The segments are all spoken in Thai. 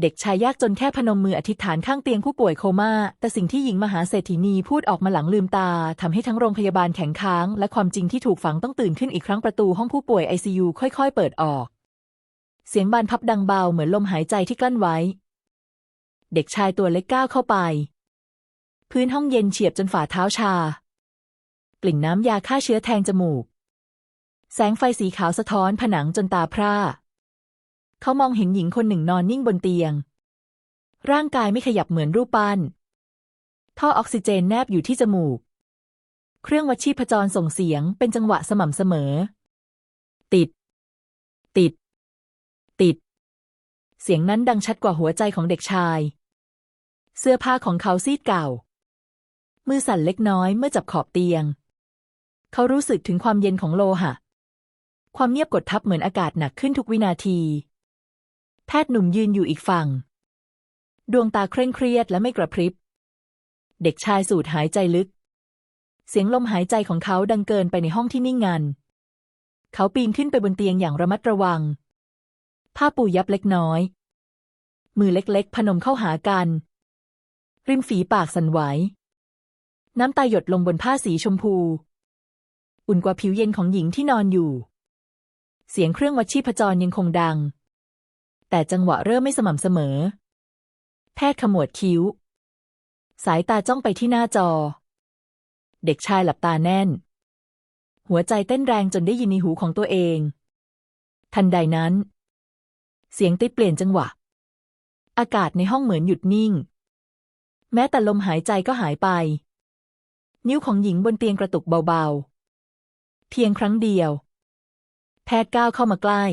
เด็กชายยากจนแค่พนมมืออธิษฐานข้างเตียงผู้ป่วยโคม่า แต่สิ่งที่หญิงมหาเศรษฐีนีพูดออกมาหลังลืมตาทำให้ทั้งโรงพยาบาลแข็งค้าง และความจริงที่ถูกฝังต้องตื่นขึ้นอีกครั้งประตูห้องผู้ป่วยไอซียูค่อยๆ เปิดออก เสียงบานพับดังเบาเหมือนลมหายใจที่กลั้นไว้ เด็กชายตัวเล็กก้าวเข้าไป พื้นห้องเย็นเฉียบจนฝ่าเท้าชา กลิ่นน้ำยาฆ่าเชื้อแทงจมูก แสงไฟสีขาวสะท้อนผนังจนตาพร่า เขามองเห็นหญิงคนหนึ่งนอนนิ่งบนเตียง ร่างกายไม่ขยับเหมือนรูปปั้น ท่อออกซิเจนแนบอยู่ที่จมูก เครื่องวัดชีพจรส่งเสียงเป็นจังหวะสม่ำเสมอ ติด ติด ติด เสียงนั้นดังชัดกว่าหัวใจของเด็กชาย เสื้อผ้าของเขาซีดเก่า มือสั่นเล็กน้อยเมื่อจับขอบเตียง เขารู้สึกถึงความเย็นของโลหะ ความเงียบกดทับเหมือนอากาศหนักขึ้นทุกวินาที แพทย์หนุ่มยืนอยู่อีกฝั่ง ดวงตาเคร่งเครียดและไม่กระพริบ เด็กชายสูดหายใจลึก เสียงลมหายใจของเขาดังเกินไปในห้องที่นิ่งงัน เขาปีนขึ้นไปบนเตียงอย่างระมัดระวัง ผ้าปูยับเล็กน้อย มือเล็กๆ พนมเข้าหากัน ริมฝีปากสั่นไหว น้ำตาหยดลงบนผ้าสีชมพู อุ่นกว่าผิวเย็นของหญิงที่นอนอยู่ เสียงเครื่องวัดชีพจรยังคงดัง แต่จังหวะเริ่มไม่สม่ำเสมอ แพทย์ขมวดคิ้ว สายตาจ้องไปที่หน้าจอ เด็กชายหลับตาแน่น หัวใจเต้นแรงจนได้ยินในหูของตัวเอง ทันใดนั้น เสียงติดเปลี่ยนจังหวะ อากาศในห้องเหมือนหยุดนิ่ง แม้แต่ลมหายใจก็หายไป นิ้วของหญิงบนเตียงกระตุกเบาๆ เพียงครั้งเดียว แพทย์ก้าวเข้ามาใกล้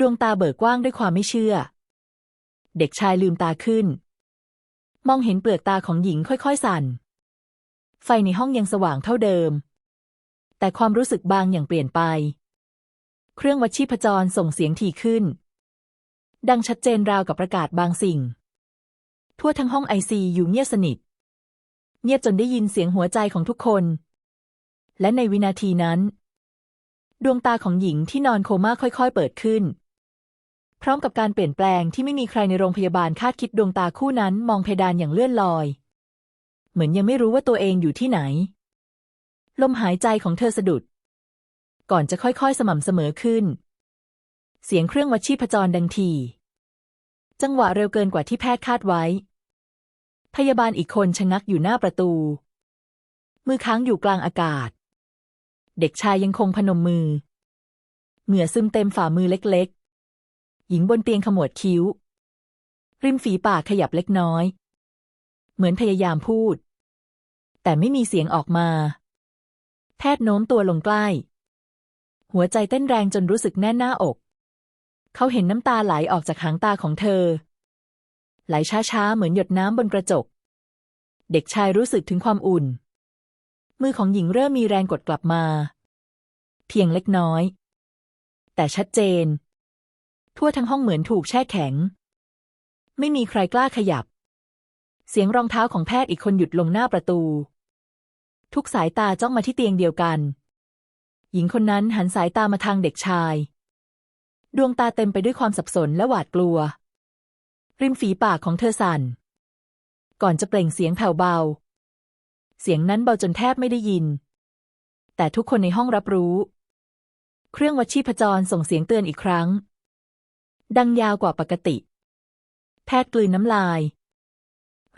ดวงตาเบิกกว้างด้วยความไม่เชื่อ เด็กชายลืมตาขึ้น มองเห็นเปลือกตาของหญิงค่อยๆสั่น ไฟในห้องยังสว่างเท่าเดิม แต่ความรู้สึกบางอย่างเปลี่ยนไป เครื่องวัดชีพจรส่งเสียงถี่ขึ้น ดังชัดเจนราวกับประกาศบางสิ่ง ทั่วทั้งห้องไอซีอยู่เงียบสนิท เงียบจนได้ยินเสียงหัวใจของทุกคน และในวินาทีนั้นดวงตาของหญิงที่นอนโคม่าค่อยๆ เปิดขึ้น พร้อมกับการเปลี่ยนแปลงที่ไม่มีใครในโรงพยาบาลคาดคิดดวงตาคู่นั้นมองเพดานอย่างเลื่อนลอย เหมือนยังไม่รู้ว่าตัวเองอยู่ที่ไหน ลมหายใจของเธอสะดุด ก่อนจะค่อยๆ สม่ำเสมอขึ้น เสียงเครื่องวัดชีพจรดังที จังหวะเร็วเกินกว่าที่แพทย์คาดไว้ พยาบาลอีกคนชะงักอยู่หน้าประตู มือค้างอยู่กลางอากาศ เด็กชายยังคงพนมมือ เหงื่อซึมเต็มฝ่ามือเล็กๆ หญิงบนเตียงขมวดคิ้ว ริมฝีปากขยับเล็กน้อย เหมือนพยายามพูด แต่ไม่มีเสียงออกมา แพทย์โน้มตัวลงใกล้ หัวใจเต้นแรงจนรู้สึกแน่นหน้าอก เขาเห็นน้ำตาไหลออกจากหางตาของเธอ ไหลช้าๆ เหมือนหยดน้ำบนกระจก เด็กชายรู้สึกถึงความอุ่น มือของหญิงเริ่มมีแรงกดกลับมา เพียงเล็กน้อย แต่ชัดเจน ทั่วทั้งห้องเหมือนถูกแช่แข็ง ไม่มีใครกล้าขยับ เสียงรองเท้าของแพทย์อีกคนหยุดลงหน้าประตู ทุกสายตาจ้องมาที่เตียงเดียวกัน หญิงคนนั้นหันสายตามาทางเด็กชาย ดวงตาเต็มไปด้วยความสับสนและหวาดกลัว ริมฝีปากของเธอสั่น ก่อนจะเปล่งเสียงแผ่วเบา เสียงนั้นเบาจนแทบไม่ได้ยิน แต่ทุกคนในห้องรับรู้ เครื่องวัดชีพจรส่งเสียงเตือนอีกครั้ง ดังยาวกว่าปกติ แพทย์กลืนน้ำลาย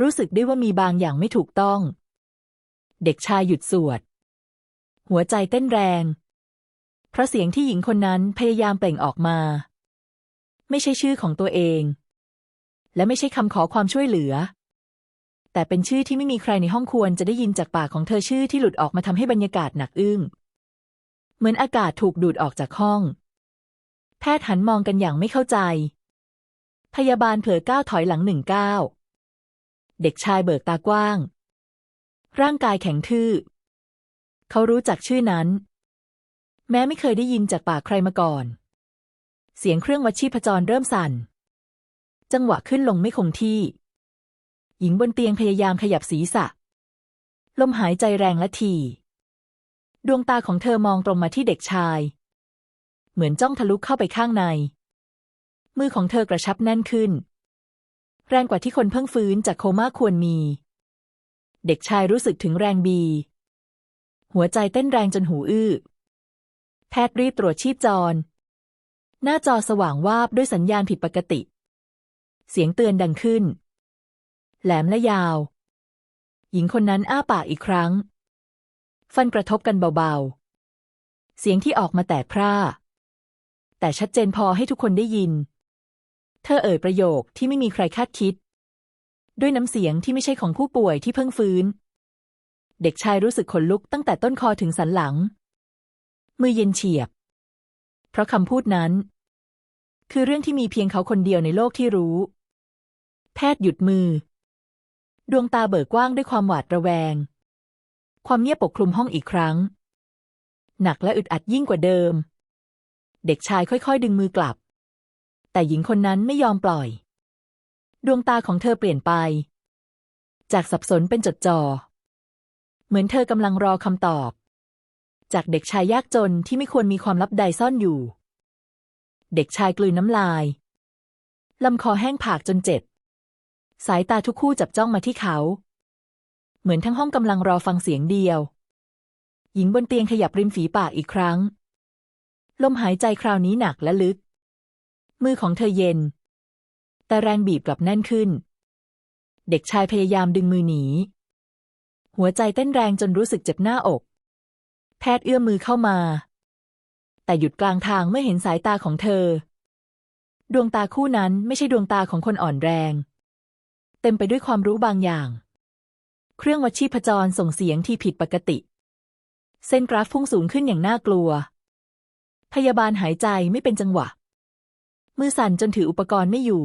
รู้สึกได้ว่ามีบางอย่างไม่ถูกต้อง เด็กชายหยุดสวด หัวใจเต้นแรง เพราะเสียงที่หญิงคนนั้นพยายามเปล่งออกมา ไม่ใช่ชื่อของตัวเอง และไม่ใช่คำขอความช่วยเหลือ แต่เป็นชื่อที่ไม่มีใครในห้องควรจะได้ยินจากปากของเธอชื่อที่หลุดออกมาทำให้บรรยากาศหนักอึ้งเหมือนอากาศถูกดูดออกจากห้อง แพทย์หันมองกันอย่างไม่เข้าใจ พยาบาลเผลอก้าวถอยหลังหนึ่งก้าวเด็กชายเบิกตากว้าง ร่างกายแข็งทื่อ เขารู้จักชื่อนั้น แม้ไม่เคยได้ยินจากปากใครมาก่อน เสียงเครื่องวัดชีพจรเริ่มสั่น จังหวะขึ้นลงไม่คงที่ หญิงบนเตียงพยายามขยับศีรษะ ลมหายใจแรงและที ดวงตาของเธอมองตรงมาที่เด็กชาย เหมือนจ้องทะลุเข้าไปข้างใน มือของเธอกระชับแน่นขึ้น แรงกว่าที่คนเพิ่งฟื้นจากโคม่าควรมี เด็กชายรู้สึกถึงแรงบี หัวใจเต้นแรงจนหูอื้อ แพทย์รีบตรวจชีพจร หน้าจอสว่างวาบด้วยสัญญาณผิดปกติ เสียงเตือนดังขึ้น แหลมและยาว หญิงคนนั้นอ้าปากอีกครั้ง ฟันกระทบกันเบาๆเสียงที่ออกมาแตกพร่า แต่ชัดเจนพอให้ทุกคนได้ยิน เธอเอ่ยประโยคที่ไม่มีใครคาดคิด ด้วยน้ำเสียงที่ไม่ใช่ของผู้ป่วยที่เพิ่งฟื้น เด็กชายรู้สึกขนลุกตั้งแต่ต้นคอถึงสันหลัง มือเย็นเฉียบ เพราะคำพูดนั้น คือเรื่องที่มีเพียงเขาคนเดียวในโลกที่รู้ แพทย์หยุดมือ ดวงตาเบิกกว้างด้วยความหวาดระแวง ความเงียบปกคลุมห้องอีกครั้ง หนักและอึดอัดยิ่งกว่าเดิม เด็กชายค่อยๆ ดึงมือกลับ แต่หญิงคนนั้นไม่ยอมปล่อย ดวงตาของเธอเปลี่ยนไป จากสับสนเป็นจดจ่อ เหมือนเธอกำลังรอคำตอบ จากเด็กชายยากจนที่ไม่ควรมีความลับใดซ่อนอยู่ เด็กชายกลืนน้ำลายลำคอแห้งผากจนเจ็บ สายตาทุกคู่จับจ้องมาที่เขา เหมือนทั้งห้องกำลังรอฟังเสียงเดียว หญิงบนเตียงขยับริมฝีปากอีกครั้ง ลมหายใจคราวนี้หนักและลึก มือของเธอเย็น แต่แรงบีบกลับแน่นขึ้น เด็กชายพยายามดึงมือหนี หัวใจเต้นแรงจนรู้สึกเจ็บหน้าอก แพทย์เอื้อมมือเข้ามา แต่หยุดกลางทางเมื่อเห็นสายตาของเธอ ดวงตาคู่นั้นไม่ใช่ดวงตาของคนอ่อนแรง เต็มไปด้วยความรู้บางอย่าง เครื่องวัดชีพจรส่งเสียงที่ผิดปกติ เส้นกราฟพุ่งสูงขึ้นอย่างน่ากลัว พยาบาลหายใจไม่เป็นจังหวะ มือสั่นจนถืออุปกรณ์ไม่อยู่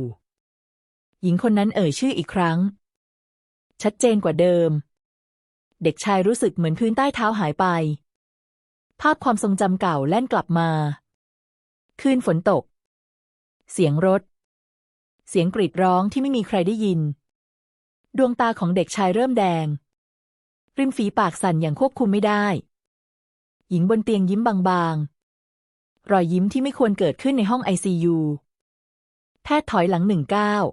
หญิงคนนั้นเอ่ยชื่ออีกครั้ง ชัดเจนกว่าเดิม เด็กชายรู้สึกเหมือนพื้นใต้เท้าหายไป ภาพความทรงจำเก่าแล่นกลับมา คืนฝนตก เสียงรถ เสียงกรีดร้องที่ไม่มีใครได้ยิน ดวงตาของเด็กชายเริ่มแดง ริมฝีปากสั่นอย่างควบคุมไม่ได้ หญิงบนเตียงยิ้มบางๆ รอยยิ้มที่ไม่ควรเกิดขึ้นในห้องไอซียูแพทย์ถอยหลังหนึ่งก้าว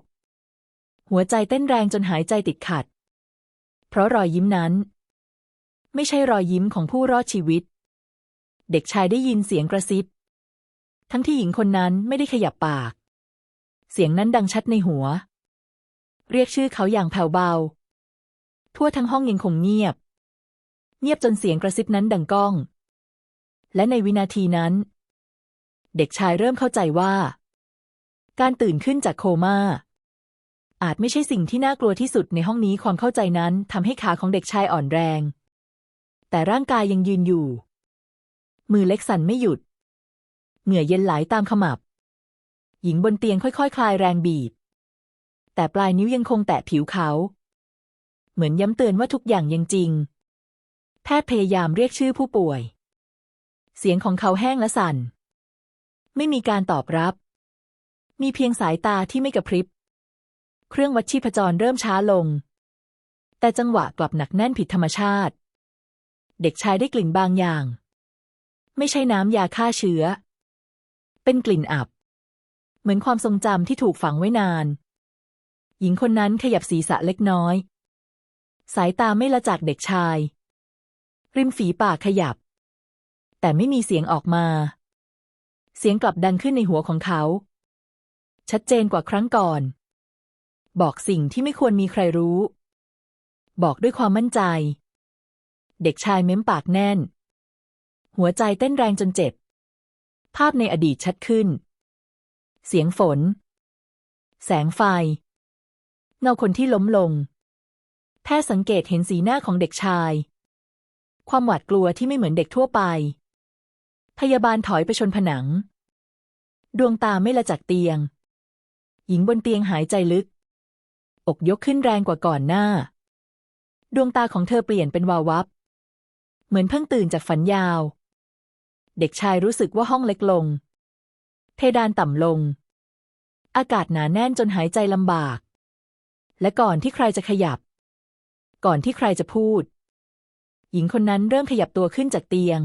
หัวใจเต้นแรงจนหายใจติดขัด เพราะรอยยิ้มนั้น ไม่ใช่รอยยิ้มของผู้รอดชีวิต เด็กชายได้ยินเสียงกระซิบ ทั้งที่หญิงคนนั้นไม่ได้ขยับปาก เสียงนั้นดังชัดในหัว เรียกชื่อเขาอย่างแผ่วเบา ทั่วทั้งห้องยังคงเงียบ เงียบจนเสียงกระซิบนั้นดังก้อง และในวินาทีนั้น เด็กชายเริ่มเข้าใจว่า การตื่นขึ้นจากโคม่าอาจไม่ใช่สิ่งที่น่ากลัวที่สุดในห้องนี้ความเข้าใจนั้นทำให้ขาของเด็กชายอ่อนแรง แต่ร่างกายยังยืนอยู่ มือเล็กสั่นไม่หยุด เหงื่อเย็นไหลาตามขมับ หญิงบนเตียงค่อยๆคคลายแรงบีบ แต่ปลายนิ้วยังคงแตะผิวเขา เหมือนย้ำเตือนว่าทุกอย่างยังจริง แพทย์พยายามเรียกชื่อผู้ป่วย เสียงของเขาแห้งและสั่น ไม่มีการตอบรับ มีเพียงสายตาที่ไม่กระพริบ เครื่องวัดชีพจรเริ่มช้าลง แต่จังหวะกลับหนักแน่นผิดธรรมชาติ เด็กชายได้กลิ่นบางอย่าง ไม่ใช่น้ำยาฆ่าเชื้อ เป็นกลิ่นอับ เหมือนความทรงจำที่ถูกฝังไว้นาน หญิงคนนั้นขยับศีรษะเล็กน้อย สายตาไม่ละจากเด็กชาย ริมฝีปากขยับ แต่ไม่มีเสียงออกมา เสียงกลับดังขึ้นในหัวของเขา ชัดเจนกว่าครั้งก่อน บอกสิ่งที่ไม่ควรมีใครรู้ บอกด้วยความมั่นใจ เด็กชายเม้มปากแน่น หัวใจเต้นแรงจนเจ็บ ภาพในอดีตชัดขึ้น เสียงฝน แสงไฟ เงาคนที่ล้มลง แพทย์สังเกตเห็นสีหน้าของเด็กชาย ความหวาดกลัวที่ไม่เหมือนเด็กทั่วไป พยาบาลถอยไปชนผนัง ดวงตาไม่ละจากเตียง หญิงบนเตียงหายใจลึก อกยกขึ้นแรงกว่าก่อนหน้า ดวงตาของเธอเปลี่ยนเป็นวาววับ เหมือนเพิ่งตื่นจากฝันยาว เด็กชายรู้สึกว่าห้องเล็กลง เพดานต่ำลง อากาศหนาแน่นจนหายใจลำบาก และก่อนที่ใครจะขยับ ก่อนที่ใครจะพูด หญิงคนนั้นเริ่มขยับตัวขึ้นจากเตียง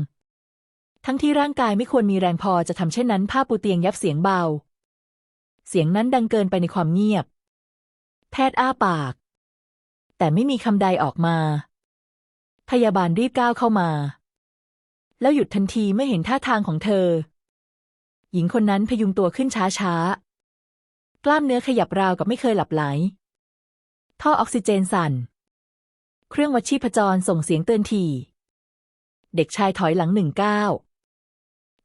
ทั้งที่ร่างกายไม่ควรมีแรงพอจะทำเช่นนั้น ผ้าปูเตียงยับเสียงเบา เสียงนั้นดังเกินไปในความเงียบ แพทย์อ้าปาก แต่ไม่มีคำใดออกมา พยาบาลรีบก้าวเข้ามา แล้วหยุดทันทีเมื่อเห็นท่าทางของเธอ หญิงคนนั้นพยุงตัวขึ้นช้าๆ กล้ามเนื้อขยับราวกับไม่เคยหลับไหล ท่อออกซิเจนสั่น เครื่องวัดชีพจรส่งเสียงเตือนที เด็กชายถอยหลังหนึ่งก้าว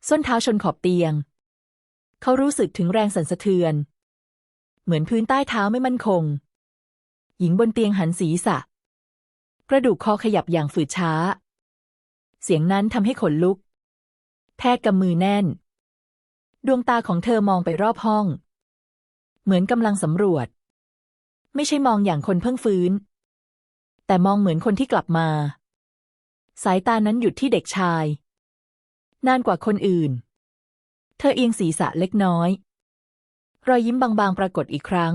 ส้นเท้าชนขอบเตียง เขารู้สึกถึงแรงสั่นสะเทือน เหมือนพื้นใต้เท้าไม่มั่นคง หญิงบนเตียงหันศีรษะ กระดูกคอขยับอย่างฝืดช้า เสียงนั้นทำให้ขนลุก แพทย์กำมือแน่น ดวงตาของเธอมองไปรอบห้อง เหมือนกำลังสำรวจ ไม่ใช่มองอย่างคนเพิ่งฟื้น แต่มองเหมือนคนที่กลับมา สายตานั้นหยุดที่เด็กชาย นานกว่าคนอื่น เธอเอียงศีรษะเล็กน้อย รอยยิ้มบางๆ ปรากฏอีกครั้ง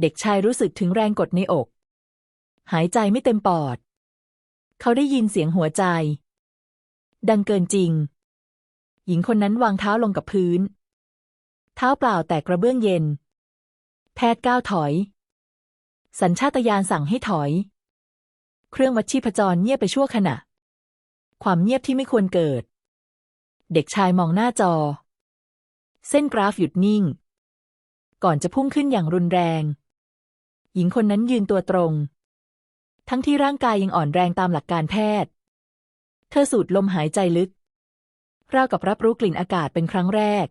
เด็กชายรู้สึกถึงแรงกดในอก หายใจไม่เต็มปอด เขาได้ยินเสียงหัวใจ ดังเกินจริง หญิงคนนั้นวางเท้าลงกับพื้น เท้าเปล่าแต่กระเบื้องเย็น แพทย์ก้าวถอย สัญชาตญาณสั่งให้ถอย เครื่องวัดชีพจรเงียบไปชั่วขณะความเงียบที่ไม่ควรเกิด เด็กชายมองหน้าจอ เส้นกราฟหยุดนิ่ง ก่อนจะพุ่งขึ้นอย่างรุนแรง หญิงคนนั้นยืนตัวตรง ทั้งที่ร่างกายยังอ่อนแรงตามหลักการแพทย์ เธอสูดลมหายใจลึก ราวกับรับรู้กลิ่นอากาศเป็นครั้งแรก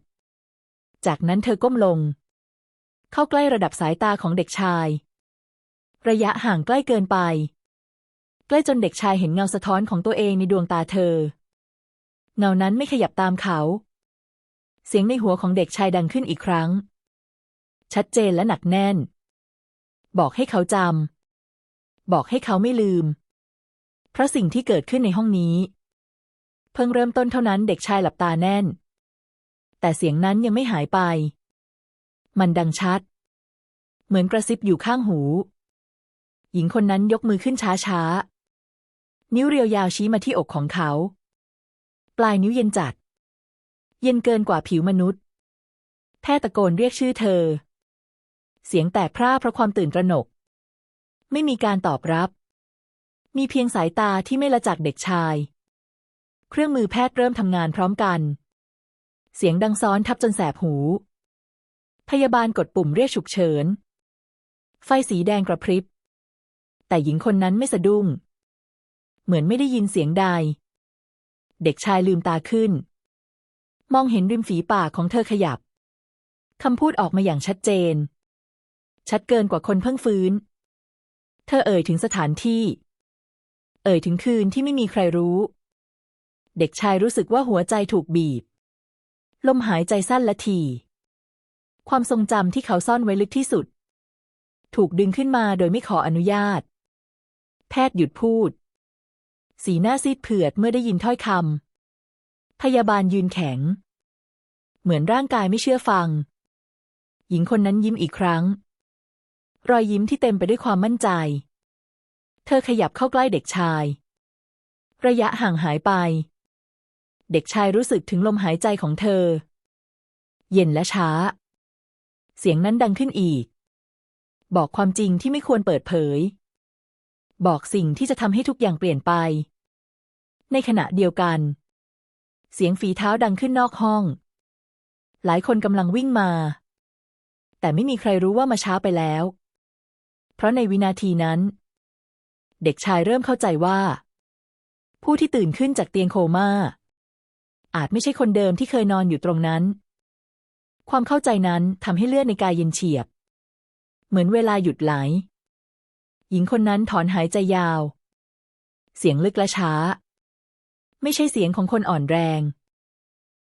จากนั้นเธอก้มลง เข้าใกล้ระดับสายตาของเด็กชาย ระยะห่างใกล้เกินไป ใกล้จนเด็กชายเห็นเงาสะท้อนของตัวเองในดวงตาเธอ เงานั้นไม่ขยับตามเขา เสียงในหัวของเด็กชายดังขึ้นอีกครั้ง ชัดเจนและหนักแน่น บอกให้เขาจำบอกให้เขาไม่ลืม เพราะสิ่งที่เกิดขึ้นในห้องนี้ เพิ่งเริ่มต้นเท่านั้นเด็กชายหลับตาแน่น แต่เสียงนั้นยังไม่หายไป มันดังชัด เหมือนกระซิบอยู่ข้างหู หญิงคนนั้นยกมือขึ้นช้าๆ นิ้วเรียวยาวชี้มาที่อกของเขา ปลายนิ้วเย็นจัด เย็นเกินกว่าผิวมนุษย์ แพทย์ตะโกนเรียกชื่อเธอ เสียงแตกพร่าเพราะความตื่นตระหนก ไม่มีการตอบรับ มีเพียงสายตาที่ไม่ละจากเด็กชาย เครื่องมือแพทย์เริ่มทำงานพร้อมกัน เสียงดังซ้อนทับจนแสบหู พยาบาลกดปุ่มเรียกฉุกเฉิน ไฟสีแดงกระพริบ แต่หญิงคนนั้นไม่สะดุ้ง เหมือนไม่ได้ยินเสียงใด เด็กชายลืมตาขึ้น มองเห็นริมฝีปากของเธอขยับ คำพูดออกมาอย่างชัดเจน ชัดเกินกว่าคนเพิ่งฟื้น เธอเอ่ยถึงสถานที่ เอ่ยถึงคืนที่ไม่มีใครรู้ เด็กชายรู้สึกว่าหัวใจถูกบีบ ลมหายใจสั้นและที ความทรงจำที่เขาซ่อนไว้ลึกที่สุด ถูกดึงขึ้นมาโดยไม่ขออนุญาต แพทย์หยุดพูด สีหน้าซีดเผือดเมื่อได้ยินถ้อยคำพยาบาลยืนแข็ง เหมือนร่างกายไม่เชื่อฟัง หญิงคนนั้นยิ้มอีกครั้ง รอยยิ้มที่เต็มไปด้วยความมั่นใจ เธอขยับเข้าใกล้เด็กชาย ระยะห่างหายไป เด็กชายรู้สึกถึงลมหายใจของเธอ เย็นและช้า เสียงนั้นดังขึ้นอีก บอกความจริงที่ไม่ควรเปิดเผย บอกสิ่งที่จะทำให้ทุกอย่างเปลี่ยนไป ในขณะเดียวกัน เสียงฝีเท้าดังขึ้นนอกห้อง หลายคนกำลังวิ่งมา แต่ไม่มีใครรู้ว่ามาช้าไปแล้ว เพราะในวินาทีนั้น เด็กชายเริ่มเข้าใจว่า ผู้ที่ตื่นขึ้นจากเตียงโคม่า อาจไม่ใช่คนเดิมที่เคยนอนอยู่ตรงนั้น ความเข้าใจนั้นทำให้เลือดในกายเย็นเฉียบ เหมือนเวลาหยุดไหล หญิงคนนั้นถอนหายใจยาว เสียงลึกและช้า ไม่ใช่เสียงของคนอ่อนแรง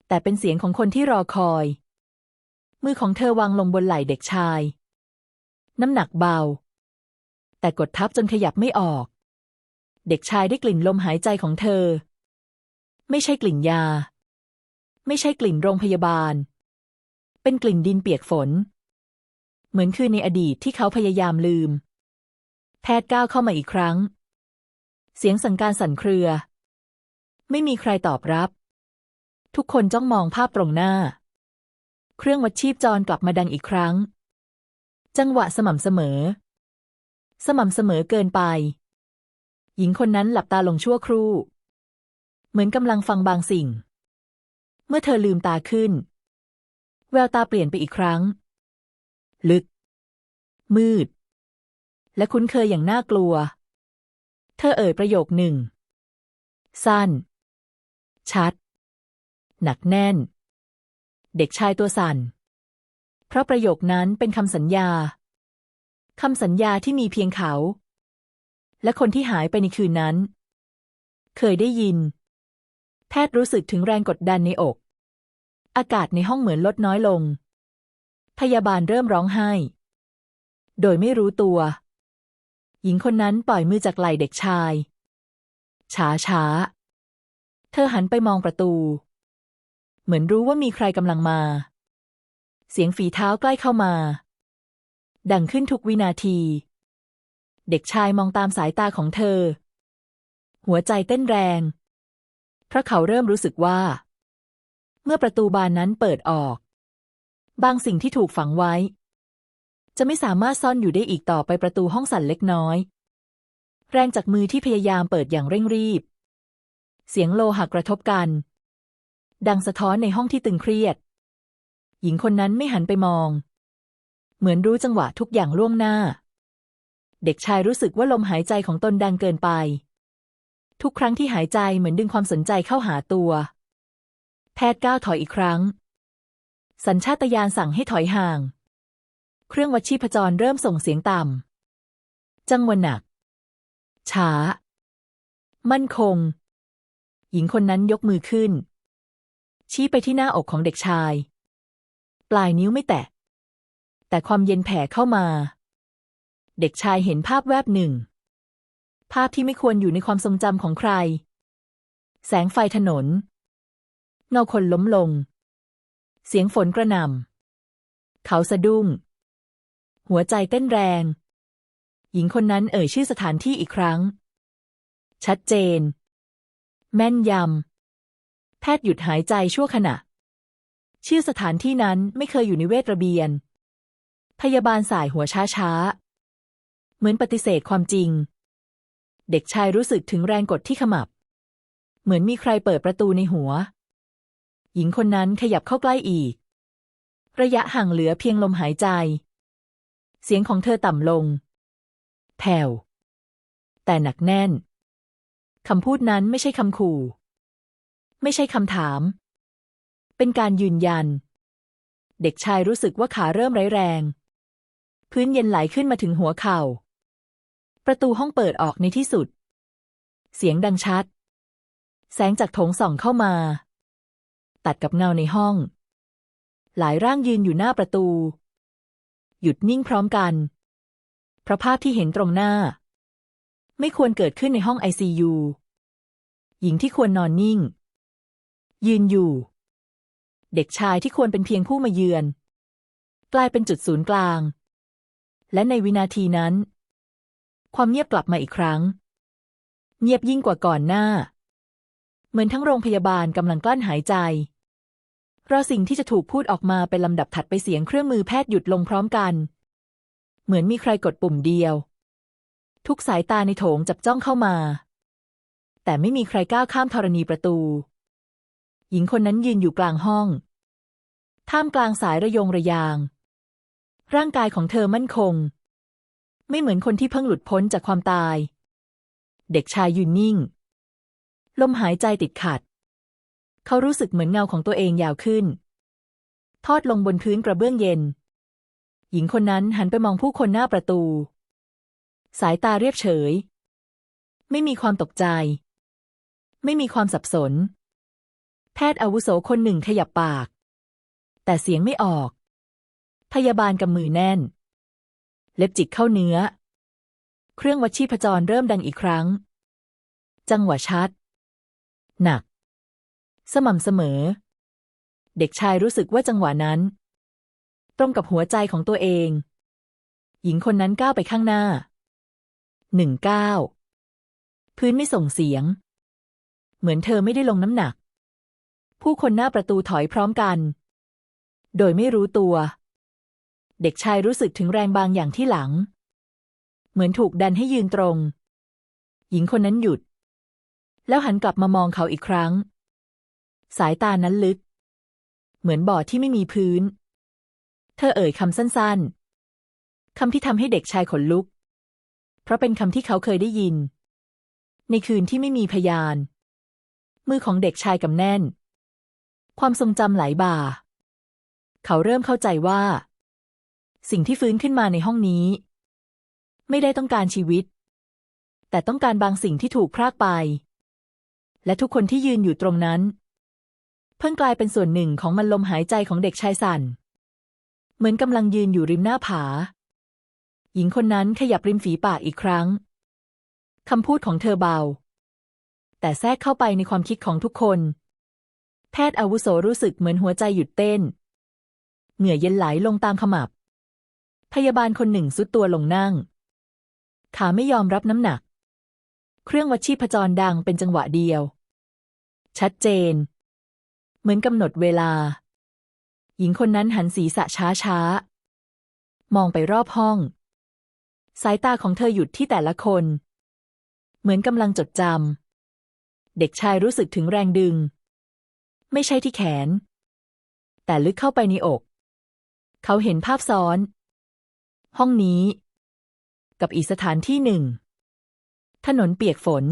แต่เป็นเสียงของคนที่รอคอย มือของเธอวางลงบนไหล่เด็กชาย น้ำหนักเบา แต่กดทับจนขยับไม่ออก เด็กชายได้กลิ่นลมหายใจของเธอ ไม่ใช่กลิ่นยา ไม่ใช่กลิ่นโรงพยาบาล เป็นกลิ่นดินเปียกฝน เหมือนคือในอดีตที่เขาพยายามลืม แพทย์ก้าวเข้ามาอีกครั้ง เสียงสั่งการสั่นเครือ ไม่มีใครตอบรับ ทุกคนจ้องมองภาพตรงหน้า เครื่องวัดชีพจรกลับมาดังอีกครั้ง จังหวะสม่ำเสมอ สม่ำเสมอเกินไป หญิงคนนั้นหลับตาลงชั่วครู่ เหมือนกำลังฟังบางสิ่ง เมื่อเธอลืมตาขึ้น แววตาเปลี่ยนไปอีกครั้ง ลึก มืด และคุ้นเคยอย่างน่ากลัว เธอเอ่ยประโยคหนึ่ง สั้น ชัด หนักแน่น เด็กชายตัวสั่น เพราะประโยคนั้นเป็นคำสัญญา คำสัญญาที่มีเพียงเขา และคนที่หายไปในคืนนั้น เคยได้ยิน แพทย์รู้สึกถึงแรงกดดันในอก อากาศในห้องเหมือนลดน้อยลง พยาบาลเริ่มร้องไห้ โดยไม่รู้ตัว หญิงคนนั้นปล่อยมือจากไหล่เด็กชาย ช้าช้า เธอหันไปมองประตู เหมือนรู้ว่ามีใครกำลังมา เสียงฝีเท้าใกล้เข้ามา ดังขึ้นทุกวินาที เด็กชายมองตามสายตาของเธอ หัวใจเต้นแรง เพราะเขาเริ่มรู้สึกว่า เมื่อประตูบานนั้นเปิดออก บางสิ่งที่ถูกฝังไว้ จะไม่สามารถซ่อนอยู่ได้อีกต่อไปประตูห้องสั่นเล็กน้อย แรงจากมือที่พยายามเปิดอย่างเร่งรีบ เสียงโลหะกระทบกัน ดังสะท้อนในห้องที่ตึงเครียด หญิงคนนั้นไม่หันไปมอง เหมือนรู้จังหวะทุกอย่างล่วงหน้า เด็กชายรู้สึกว่าลมหายใจของตนดังเกินไป ทุกครั้งที่หายใจเหมือนดึงความสนใจเข้าหาตัว แพทย์ก้าวถอยอีกครั้ง สัญชาตญาณสั่งให้ถอยห่าง เครื่องวัดชีพจรเริ่มส่งเสียงต่ำ จังหวะหนัก ช้า มั่นคง หญิงคนนั้นยกมือขึ้น ชี้ไปที่หน้าอกของเด็กชาย ปลายนิ้วไม่แตะ แต่ความเย็นแผ่เข้ามา เด็กชายเห็นภาพแวบหนึ่ง ภาพที่ไม่ควรอยู่ในความทรงจำของใคร แสงไฟถนน เงาคนล้มลง เสียงฝนกระหน่ำเขาสะดุ้ง หัวใจเต้นแรง หญิงคนนั้นเอ่ยชื่อสถานที่อีกครั้ง ชัดเจน แม่นยำ แพทย์หยุดหายใจชั่วขณะ ชื่อสถานที่นั้นไม่เคยอยู่ในเวทระเบียน พยาบาลสายหัวช้าๆเหมือนปฏิเสธความจริง เด็กชายรู้สึกถึงแรงกดที่ขมับ เหมือนมีใครเปิดประตูในหัว หญิงคนนั้นขยับเข้าใกล้อีกระยะห่างเหลือเพียงลมหายใจ เสียงของเธอต่ำลง แผ่ว แต่หนักแน่น คำพูดนั้นไม่ใช่คำขู่ ไม่ใช่คำถาม เป็นการยืนยัน เด็กชายรู้สึกว่าขาเริ่มไร้แรง พื้นเย็นไหลขึ้นมาถึงหัวเข่า ประตูห้องเปิดออกในที่สุด เสียงดังชัด แสงจากโถงส่องเข้ามา ตัดกับเงาในห้อง หลายร่างยืนอยู่หน้าประตู หยุดนิ่งพร้อมกันเพราะภาพที่เห็นตรงหน้า ไม่ควรเกิดขึ้นในห้องไอซียูหญิงที่ควรนอนนิ่ง ยืนอยู่ เด็กชายที่ควรเป็นเพียงผู้มาเยือน กลายเป็นจุดศูนย์กลาง และในวินาทีนั้น ความเงียบกลับมาอีกครั้ง เงียบยิ่งกว่าก่อนหน้า เหมือนทั้งโรงพยาบาลกำลังกลั้นหายใจ รอสิ่งที่จะถูกพูดออกมาเป็นลำดับถัดไปเสียงเครื่องมือแพทย์หยุดลงพร้อมกัน เหมือนมีใครกดปุ่มเดียว ทุกสายตาในโถงจับจ้องเข้ามา แต่ไม่มีใครก้าวข้ามธรณีประตู หญิงคนนั้นยืนอยู่กลางห้อง ท่ามกลางสายระยงระยาง ร่างกายของเธอมั่นคง ไม่เหมือนคนที่เพิ่งหลุดพ้นจากความตาย เด็กชายยืนนิ่ง ลมหายใจติดขัด เขารู้สึกเหมือนเงาของตัวเองยาวขึ้น ทอดลงบนพื้นกระเบื้องเย็น หญิงคนนั้นหันไปมองผู้คนหน้าประตู สายตาเรียบเฉย ไม่มีความตกใจ ไม่มีความสับสน แพทย์อาวุโสคนหนึ่งขยับปาก แต่เสียงไม่ออก พยาบาลกำมือแน่น เล็บจิกเข้าเนื้อ เครื่องวัดชีพจรเริ่มดังอีกครั้ง จังหวะชัด หนัก สม่ำเสมอ เด็กชายรู้สึกว่าจังหวะนั้น ตรงกับหัวใจของตัวเอง หญิงคนนั้นก้าวไปข้างหน้าหนึ่งก้าวพื้นไม่ส่งเสียง เหมือนเธอไม่ได้ลงน้ำหนัก ผู้คนหน้าประตูถอยพร้อมกัน โดยไม่รู้ตัว เด็กชายรู้สึกถึงแรงบางอย่างที่หลัง เหมือนถูกดันให้ยืนตรง หญิงคนนั้นหยุด แล้วหันกลับมามองเขาอีกครั้ง สายตานั้นลึก เหมือนบ่อที่ไม่มีพื้น เธอเอ่ยคำสั้นๆ คำที่ทำให้เด็กชายขนลุก เพราะเป็นคำที่เขาเคยได้ยิน ในคืนที่ไม่มีพยาน มือของเด็กชายกำแน่น ความทรงจำไหลบ่า เขาเริ่มเข้าใจว่า สิ่งที่ฟื้นขึ้นมาในห้องนี้ ไม่ได้ต้องการชีวิต แต่ต้องการบางสิ่งที่ถูกพรากไปและทุกคนที่ยืนอยู่ตรงนั้น พิ่งกลายเป็นส่วนหนึ่งของมันลมหายใจของเด็กชายสัน เหมือนกำลังยืนอยู่ริมหน้าผา หญิงคนนั้นขยับริมฝีปากอีกครั้งคำพูดของเธอเบา แต่แทรกเข้าไปในความคิดของทุกคน แพทย์อาวุโสรู้สึกเหมือนหัวใจหยุดเต้น เหงื่อเย็นไหลลงตามขมับ พยาบาลคนหนึ่งสุดตัวลงนั่ง ขาไม่ยอมรับน้ำหนัก เครื่องวัดชีพจรดังเป็นจังหวะเดียว ชัดเจน เหมือนกำหนดเวลา หญิงคนนั้นหันศีรษะช้าช้ามองไปรอบห้อง สายตาของเธอหยุดที่แต่ละคน เหมือนกำลังจดจำเด็กชายรู้สึกถึงแรงดึง ไม่ใช่ที่แขน แต่ลึกเข้าไปในอก เขาเห็นภาพซ้อน ห้องนี้ กับอีกสถานที่หนึ่ง ถนนเปียกฝน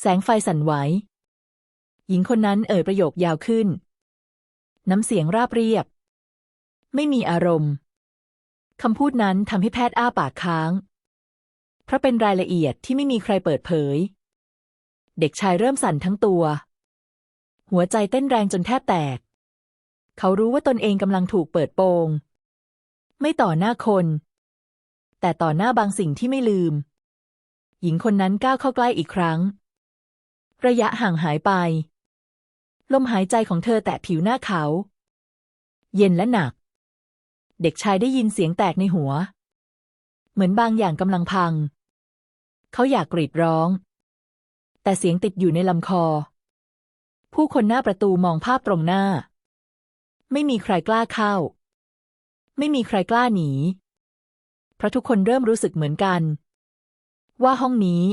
แสงไฟสั่นไหว หญิงคนนั้นเอ่ยประโยคยาวขึ้น น้ำเสียงราบเรียบ ไม่มีอารมณ์คำพูดนั้นทำให้แพทย์อ้าปากค้าง เพราะเป็นรายละเอียดที่ไม่มีใครเปิดเผย เด็กชายเริ่มสั่นทั้งตัว หัวใจเต้นแรงจนแทบแตก เขารู้ว่าตนเองกำลังถูกเปิดโปง ไม่ต่อหน้าคน แต่ต่อหน้าบางสิ่งที่ไม่ลืม หญิงคนนั้นก้าวเข้าใกล้อีกครั้ง ระยะห่างหายไป ลมหายใจของเธอแตะผิวหน้าเขา เย็นและหนัก เด็กชายได้ยินเสียงแตกในหัว เหมือนบางอย่างกำลังพัง เขาอยากกรีดร้อง แต่เสียงติดอยู่ในลำคอ ผู้คนหน้าประตูมองภาพตรงหน้า ไม่มีใครกล้าเข้า ไม่มีใครกล้าหนี เพราะทุกคนเริ่มรู้สึกเหมือนกัน ว่าห้องนี้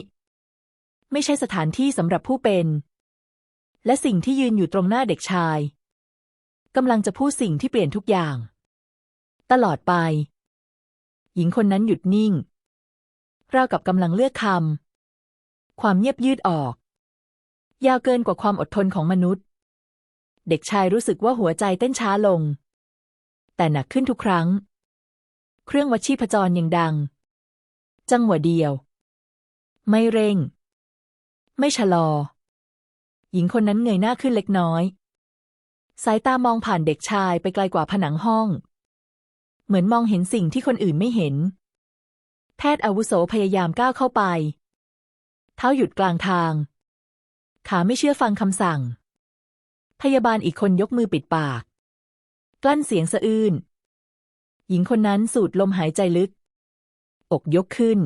ไม่ใช่สถานที่สำหรับผู้เป็น และสิ่งที่ยืนอยู่ตรงหน้าเด็กชายกำลังจะพูดสิ่งที่เปลี่ยนทุกอย่าง ตลอดไป หญิงคนนั้นหยุดนิ่ง ราวกับกำลังเลือกคำ ความเงียบยืดออก ยาวเกินกว่าความอดทนของมนุษย์ เด็กชายรู้สึกว่าหัวใจเต้นช้าลง แต่หนักขึ้นทุกครั้ง เครื่องวัดชีพจรยังดัง จังหวะเดียว ไม่เร่ง ไม่ชะลอ หญิงคนนั้นเงยหน้าขึ้นเล็กน้อย สายตามองผ่านเด็กชายไปไกลกว่าผนังห้อง เหมือนมองเห็นสิ่งที่คนอื่นไม่เห็น แพทย์อาวุโสพยายามก้าวเข้าไป เท้าหยุดกลางทาง ขาไม่เชื่อฟังคำสั่ง พยาบาลอีกคนยกมือปิดปาก กลั้นเสียงสะอื้นหญิงคนนั้นสูดลมหายใจลึก อกยกขึ้น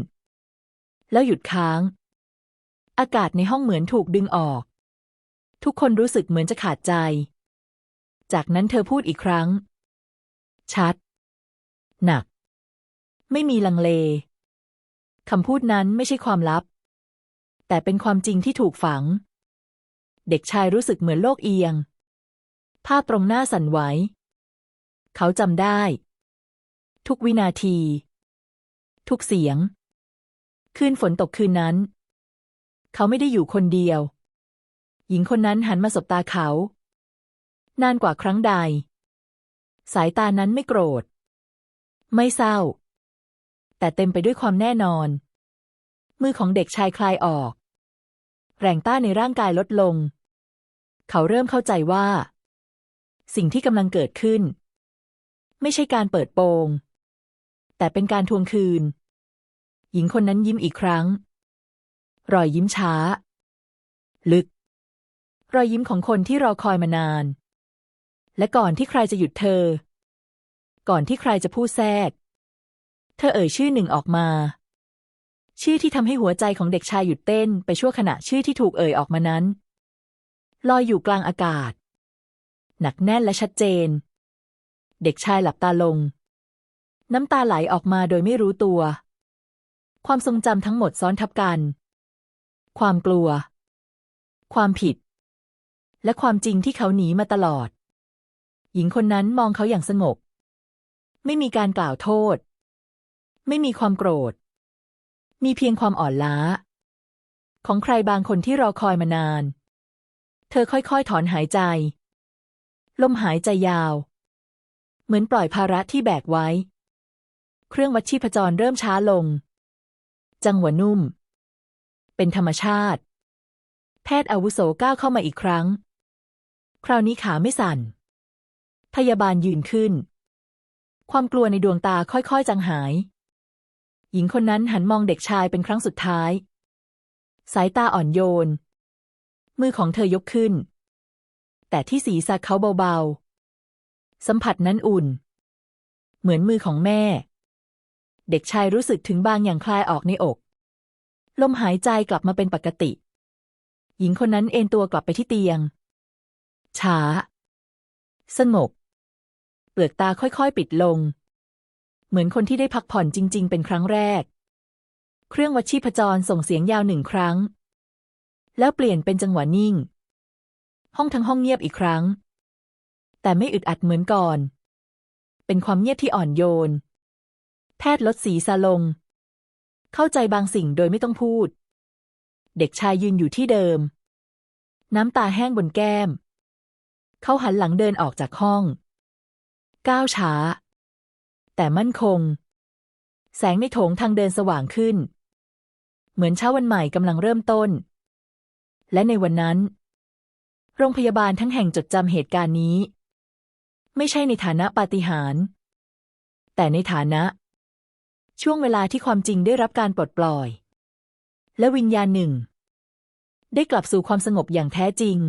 แล้วหยุดค้าง อากาศในห้องเหมือนถูกดึงออก ทุกคนรู้สึกเหมือนจะขาดใจ จากนั้นเธอพูดอีกครั้ง ชัด หนัก ไม่มีลังเลคำพูดนั้นไม่ใช่ความลับ แต่เป็นความจริงที่ถูกฝัง เด็กชายรู้สึกเหมือนโลกเอียง ภาพตรงหน้าสั่นไหว เขาจำได้ ทุกวินาที ทุกเสียง คืนฝนตกคืนนั้น เขาไม่ได้อยู่คนเดียว หญิงคนนั้นหันมาสบตาเขา นานกว่าครั้งใด สายตานั้นไม่โกรธ ไม่เศร้า แต่เต็มไปด้วยความแน่นอน มือของเด็กชายคลายออก แรงต้านในร่างกายลดลง เขาเริ่มเข้าใจว่า สิ่งที่กำลังเกิดขึ้น ไม่ใช่การเปิดโปง แต่เป็นการทวงคืน หญิงคนนั้นยิ้มอีกครั้ง รอยยิ้มช้า ลึก รอยยิ้มของคนที่รอคอยมานาน และก่อนที่ใครจะหยุดเธอ ก่อนที่ใครจะพูดแทรก เธอเอ่ยชื่อหนึ่งออกมา ชื่อที่ทำให้หัวใจของเด็กชายหยุดเต้นไปชั่วขณะชื่อที่ถูกเอ่ยออกมานั้น ลอยอยู่กลางอากาศ หนักแน่นและชัดเจน เด็กชายหลับตาลง น้ำตาไหลออกมาโดยไม่รู้ตัว ความทรงจำทั้งหมดซ้อนทับกัน ความกลัว ความผิด และความจริงที่เขาหนีมาตลอด หญิงคนนั้นมองเขาอย่างสงบ ไม่มีการกล่าวโทษ ไม่มีความโกรธ มีเพียงความอ่อนล้า ของใครบางคนที่รอคอยมานาน เธอค่อยๆ ถอนหายใจ ลมหายใจยาว เหมือนปล่อยภาระที่แบกไว้ เครื่องวัดชีพจรเริ่มช้าลง จังหวะนุ่ม เป็นธรรมชาติแพทย์อาวุโสก้าวเข้ามาอีกครั้ง คราวนี้ขาไม่สั่น พยาบาลยืนขึ้น ความกลัวในดวงตาค่อยๆ จางหาย หญิงคนนั้นหันมองเด็กชายเป็นครั้งสุดท้าย สายตาอ่อนโยน มือของเธอยกขึ้น แต่ที่ศีรษะเขาเบาๆ สัมผัสนั้นอุ่น เหมือนมือของแม่ เด็กชายรู้สึกถึงบางอย่างคลายออกในอกลมหายใจกลับมาเป็นปกติ หญิงคนนั้นเอนตัวกลับไปที่เตียง ช้า สงบ เปลือกตาค่อยๆ ปิดลง เหมือนคนที่ได้พักผ่อนจริง ๆ เป็นครั้งแรก เครื่องวัดชีพจรส่งเสียงยาวหนึ่งครั้ง แล้วเปลี่ยนเป็นจังหวะนิ่ง ห้องทั้งห้องเงียบอีกครั้ง แต่ไม่อึดอัดเหมือนก่อน เป็นความเงียบที่อ่อนโยน แพทย์ลดสีซาลง เข้าใจบางสิ่งโดยไม่ต้องพูด เด็กชายยืนอยู่ที่เดิม น้ำตาแห้งบนแก้ม เขาหันหลังเดินออกจากห้อง ก้าวช้า แต่มั่นคง แสงในโถงทางเดินสว่างขึ้น เหมือนเช้าวันใหม่กำลังเริ่มต้น และในวันนั้น โรงพยาบาลทั้งแห่งจดจำเหตุการณ์นี้ ไม่ใช่ในฐานะปาฏิหาริย์แต่ในฐานะ ช่วงเวลาที่ความจริงได้รับการปลดปล่อย และวิญญาณหนึ่ง ได้กลับสู่ความสงบอย่างแท้จริง